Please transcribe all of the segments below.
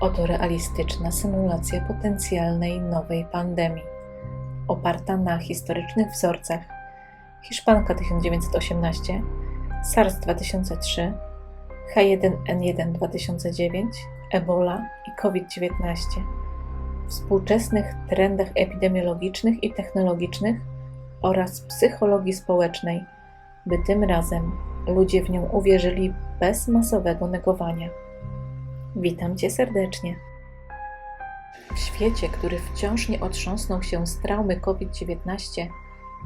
Oto realistyczna symulacja potencjalnej nowej pandemii, oparta na historycznych wzorcach Hiszpanka 1918, SARS 2003, H1N1 2009, Ebola i COVID-19, współczesnych trendach epidemiologicznych i technologicznych oraz psychologii społecznej, by tym razem ludzie w nią uwierzyli bez masowego negowania. Witam Cię serdecznie. W świecie, który wciąż nie otrząsnął się z traumy COVID-19,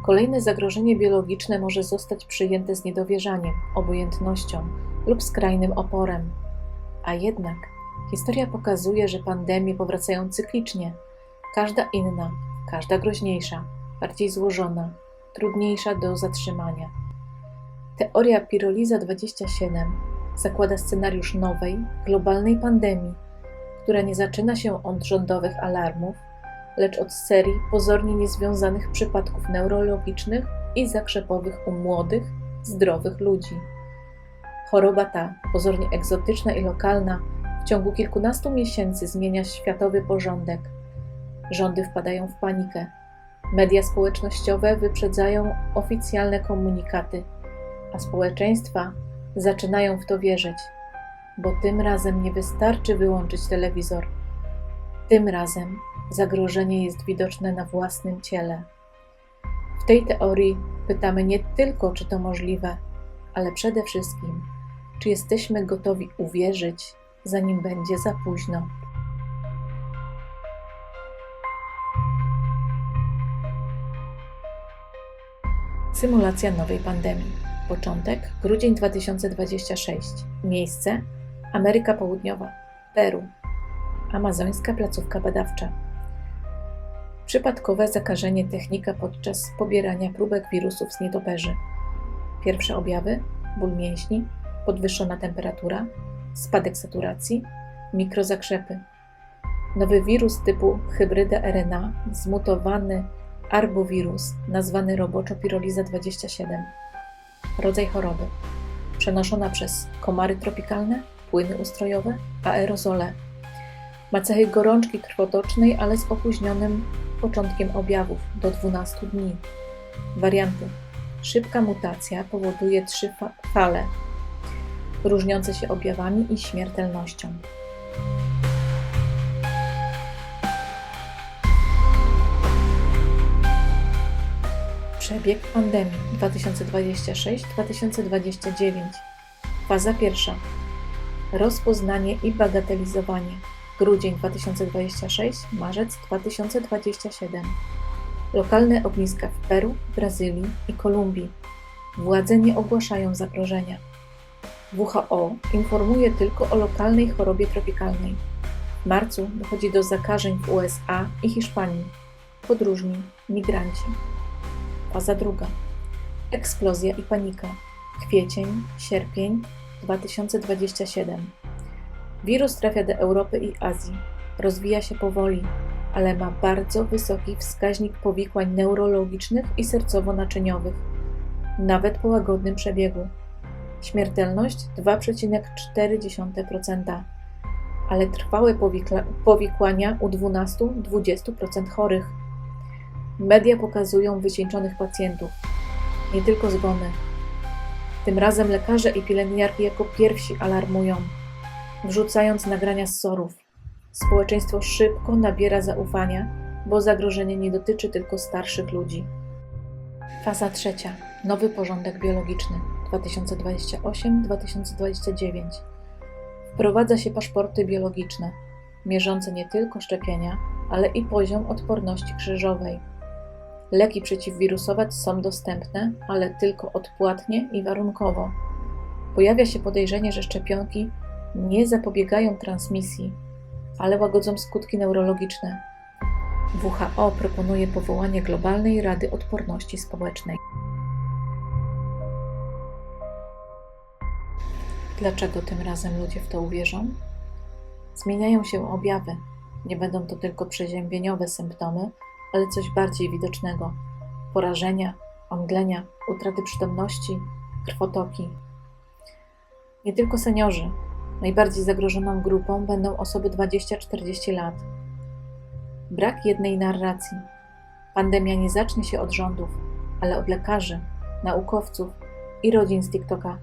kolejne zagrożenie biologiczne może zostać przyjęte z niedowierzaniem, obojętnością lub skrajnym oporem. A jednak historia pokazuje, że pandemie powracają cyklicznie, każda inna, każda groźniejsza, bardziej złożona, trudniejsza do zatrzymania. Teoria Piroliza 27 zakłada scenariusz nowej, globalnej pandemii, która nie zaczyna się od rządowych alarmów, lecz od serii pozornie niezwiązanych przypadków neurologicznych i zakrzepowych u młodych, zdrowych ludzi. Choroba ta, pozornie egzotyczna i lokalna, w ciągu kilkunastu miesięcy zmienia światowy porządek. Rządy wpadają w panikę. Media społecznościowe wyprzedzają oficjalne komunikaty, a społeczeństwa zaczynają w to wierzyć, bo tym razem nie wystarczy wyłączyć telewizor. Tym razem zagrożenie jest widoczne na własnym ciele. W tej teorii pytamy nie tylko, czy to możliwe, ale przede wszystkim, czy jesteśmy gotowi uwierzyć, zanim będzie za późno. Symulacja nowej pandemii. Początek grudzień 2026. Miejsce Ameryka Południowa, Peru. Amazońska placówka badawcza. Przypadkowe zakażenie technika podczas pobierania próbek wirusów z nietoperzy. Pierwsze objawy: ból mięśni, podwyższona temperatura, spadek saturacji, mikrozakrzepy. Nowy wirus typu hybryda RNA, zmutowany arbowirus, nazwany roboczo piroliza 27 rodzaj choroby, przenoszona przez komary tropikalne, płyny ustrojowe, aerozole. Ma cechy gorączki krwotocznej, ale z opóźnionym początkiem objawów do 12 dni. Warianty. Szybka mutacja powoduje trzy fa fale, różniące się objawami i śmiertelnością. Przebieg pandemii 2026-2029. Faza pierwsza. Rozpoznanie i bagatelizowanie. Grudzień 2026, marzec 2027. Lokalne ogniska w Peru, Brazylii i Kolumbii. Władze nie ogłaszają zagrożenia. WHO informuje tylko o lokalnej chorobie tropikalnej. W marcu dochodzi do zakażeń w USA i Hiszpanii. Podróżni, migranci. Faza druga. Eksplozja i panika. Kwiecień, sierpień 2027. Wirus trafia do Europy i Azji. Rozwija się powoli, ale ma bardzo wysoki wskaźnik powikłań neurologicznych i sercowo-naczyniowych, nawet po łagodnym przebiegu. Śmiertelność 2,4%, ale trwałe powikłania u 12-20% chorych. Media pokazują wycieńczonych pacjentów, nie tylko zgony. Tym razem lekarze i pielęgniarki jako pierwsi alarmują, wrzucając nagrania z sorów. Społeczeństwo szybko nabiera zaufania, bo zagrożenie nie dotyczy tylko starszych ludzi. Faza trzecia. Nowy porządek biologiczny 2028-2029. Wprowadza się paszporty biologiczne, mierzące nie tylko szczepienia, ale i poziom odporności krzyżowej. Leki przeciwwirusowe są dostępne, ale tylko odpłatnie i warunkowo. Pojawia się podejrzenie, że szczepionki nie zapobiegają transmisji, ale łagodzą skutki neurologiczne. WHO proponuje powołanie Globalnej Rady Odporności Społecznej. Dlaczego tym razem ludzie w to uwierzą? Zmieniają się objawy. Nie będą to tylko przeziębieniowe symptomy, ale coś bardziej widocznego porażenia, omdlenia, utraty przytomności, krwotoki. Nie tylko seniorzy, Najbardziej zagrożoną grupą będą osoby 20-40 lat. Brak jednej narracji. Pandemia nie zacznie się od rządów, ale od lekarzy, naukowców i rodzin z TikToka,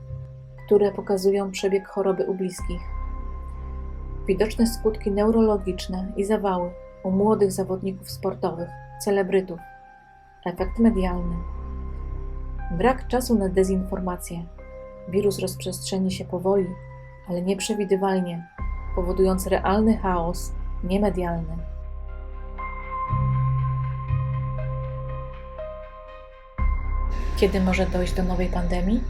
które pokazują przebieg choroby u bliskich. Widoczne skutki neurologiczne i zawały u młodych zawodników sportowych, celebrytów. Efekt medialny. Brak czasu na dezinformację. Wirus rozprzestrzeni się powoli, ale nieprzewidywalnie, powodując realny chaos niemedialny. Kiedy może dojść do nowej pandemii?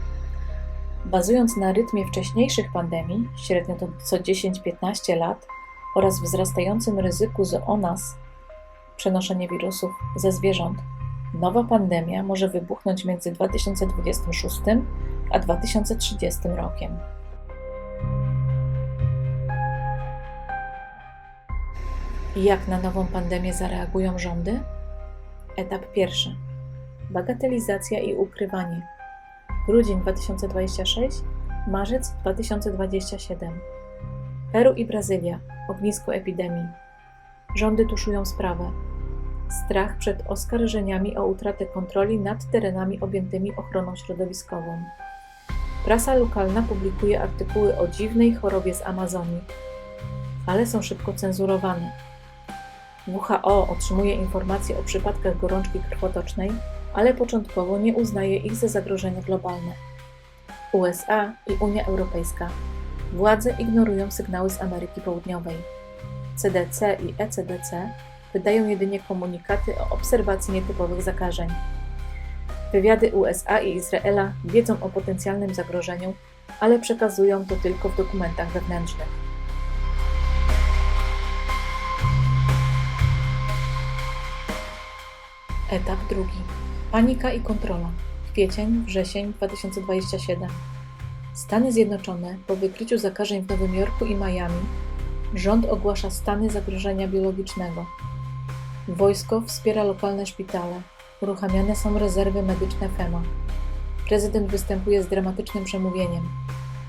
Bazując na rytmie wcześniejszych pandemii, średnio to co 10-15 lat, oraz wzrastającym ryzyku zoonas, przenoszenie wirusów ze zwierząt, nowa pandemia może wybuchnąć między 2026 a 2030 rokiem. Jak na nową pandemię zareagują rządy? Etap pierwszy. Bagatelizacja i ukrywanie. Grudzień 2026, marzec 2027. Peru i Brazylia ognisko epidemii. Rządy tuszują sprawę. Strach przed oskarżeniami o utratę kontroli nad terenami objętymi ochroną środowiskową. Prasa lokalna publikuje artykuły o dziwnej chorobie z Amazonii, ale są szybko cenzurowane. WHO otrzymuje informacje o przypadkach gorączki krwotocznej, ale początkowo nie uznaje ich za zagrożenie globalne. USA i Unia Europejska. Władze ignorują sygnały z Ameryki Południowej. CDC i ECDC wydają jedynie komunikaty o obserwacji nietypowych zakażeń. Wywiady USA i Izraela wiedzą o potencjalnym zagrożeniu, ale przekazują to tylko w dokumentach wewnętrznych. Etap drugi. Panika i kontrola. Kwiecień, wrzesień 2027. Stany Zjednoczone po wykryciu zakażeń w Nowym Jorku i Miami rząd ogłasza stany zagrożenia biologicznego. Wojsko wspiera lokalne szpitale. Uruchamiane są rezerwy medyczne FEMA. Prezydent występuje z dramatycznym przemówieniem.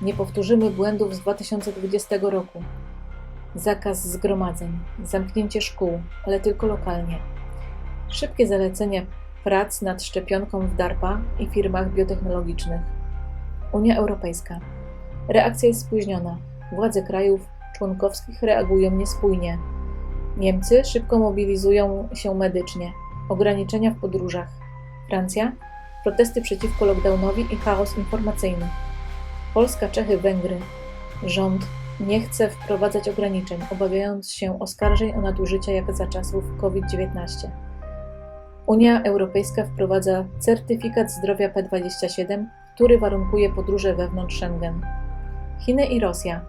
Nie powtórzymy błędów z 2020 roku. Zakaz zgromadzeń, zamknięcie szkół, ale tylko lokalnie. Szybkie zalecenia prac nad szczepionką w DARPA i firmach biotechnologicznych. Unia Europejska. Reakcja jest spóźniona. Władze krajów członkowskich reagują niespójnie. Niemcy szybko mobilizują się medycznie. Ograniczenia w podróżach. Francja. Protesty przeciwko lockdownowi i chaos informacyjny. Polska, Czechy, Węgry. Rząd nie chce wprowadzać ograniczeń, obawiając się oskarżeń o nadużycia jak za czasów COVID-19. Unia Europejska wprowadza certyfikat zdrowia P27, który warunkuje podróże wewnątrz Schengen. Chiny i Rosja.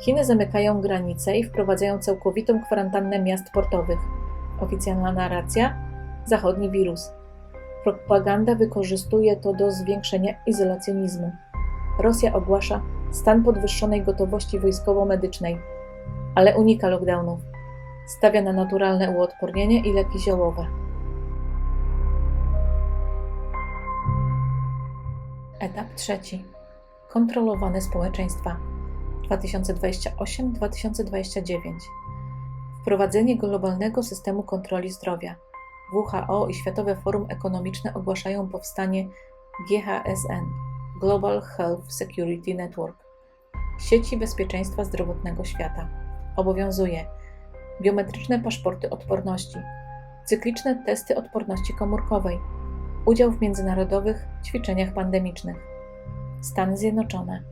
Chiny zamykają granice i wprowadzają całkowitą kwarantannę miast portowych. Oficjalna narracja: zachodni wirus. Propaganda wykorzystuje to do zwiększenia izolacjonizmu. Rosja ogłasza stan podwyższonej gotowości wojskowo-medycznej, ale unika lockdownów. Stawia na naturalne uodpornienie i leki ziołowe. Etap trzeci. Kontrolowane społeczeństwa 2028-2029. Wprowadzenie globalnego systemu kontroli zdrowia. WHO i Światowe Forum Ekonomiczne ogłaszają powstanie GHSN Global Health Security Network sieci bezpieczeństwa zdrowotnego świata. Obowiązuje biometryczne paszporty odporności, cykliczne testy odporności komórkowej, udział w międzynarodowych ćwiczeniach pandemicznych. Stany Zjednoczone.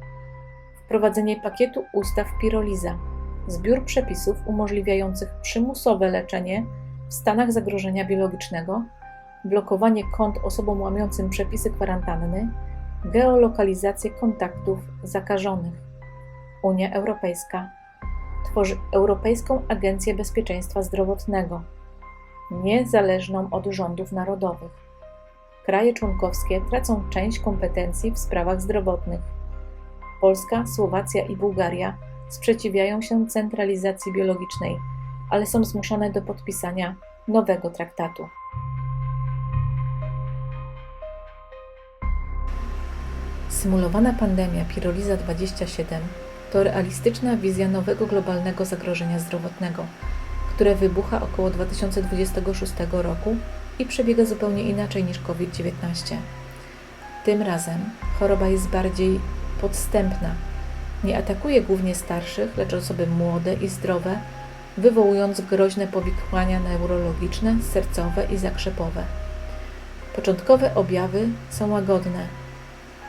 Wprowadzenie pakietu ustaw Piroliza, zbiór przepisów umożliwiających przymusowe leczenie w stanach zagrożenia biologicznego, blokowanie kont osobom łamiącym przepisy kwarantanny, geolokalizację kontaktów zakażonych. Unia Europejska tworzy Europejską Agencję Bezpieczeństwa Zdrowotnego, niezależną od rządów narodowych. Kraje członkowskie tracą część kompetencji w sprawach zdrowotnych. Polska, Słowacja i Bułgaria sprzeciwiają się centralizacji biologicznej, ale są zmuszone do podpisania nowego traktatu. Symulowana pandemia Piroliza 27 To realistyczna wizja nowego globalnego zagrożenia zdrowotnego, które wybucha około 2026 roku i przebiega zupełnie inaczej niż COVID-19. Tym razem choroba jest bardziej podstępna. Nie atakuje głównie starszych, lecz osoby młode i zdrowe, wywołując groźne powikłania neurologiczne, sercowe i zakrzepowe. Początkowe objawy są łagodne,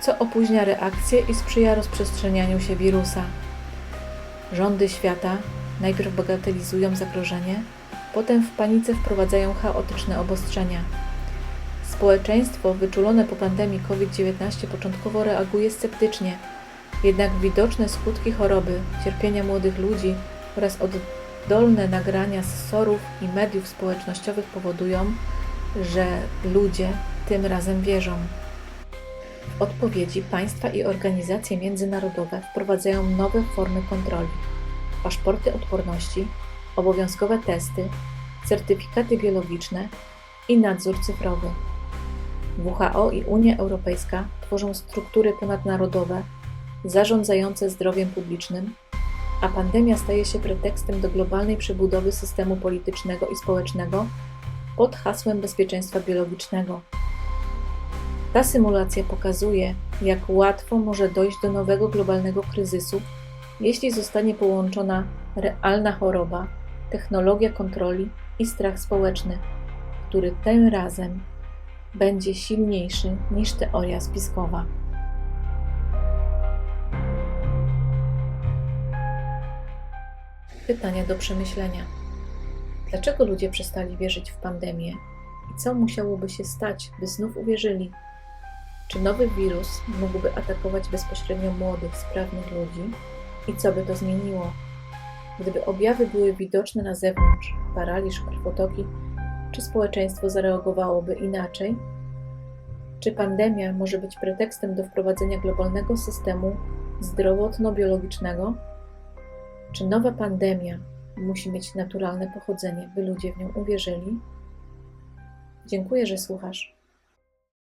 co opóźnia reakcję i sprzyja rozprzestrzenianiu się wirusa. Rządy świata najpierw bagatelizują zagrożenie, potem w panice wprowadzają chaotyczne obostrzenia. Społeczeństwo wyczulone po pandemii COVID-19 początkowo reaguje sceptycznie, jednak widoczne skutki choroby, cierpienia młodych ludzi oraz oddolne nagrania z sorów i mediów społecznościowych powodują, że ludzie tym razem wierzą. W odpowiedzi państwa i organizacje międzynarodowe wprowadzają nowe formy kontroli: paszporty odporności, obowiązkowe testy, certyfikaty biologiczne i nadzór cyfrowy. WHO i Unia Europejska tworzą struktury ponadnarodowe zarządzające zdrowiem publicznym, a pandemia staje się pretekstem do globalnej przebudowy systemu politycznego i społecznego pod hasłem bezpieczeństwa biologicznego. Ta symulacja pokazuje, jak łatwo może dojść do nowego globalnego kryzysu, jeśli zostanie połączona realna choroba, technologia kontroli i strach społeczny, który tym razem będzie silniejszy niż teoria spiskowa. Pytania do przemyślenia. Dlaczego ludzie przestali wierzyć w pandemię i co musiałoby się stać, by znów uwierzyli? Czy nowy wirus mógłby atakować bezpośrednio młodych, sprawnych ludzi i co by to zmieniło? Gdyby objawy były widoczne na zewnątrz, paraliż, krwotoki, czy społeczeństwo zareagowałoby inaczej? Czy pandemia może być pretekstem do wprowadzenia globalnego systemu zdrowotno-biologicznego? Czy nowa pandemia musi mieć naturalne pochodzenie, by ludzie w nią uwierzyli? Dziękuję, że słuchasz.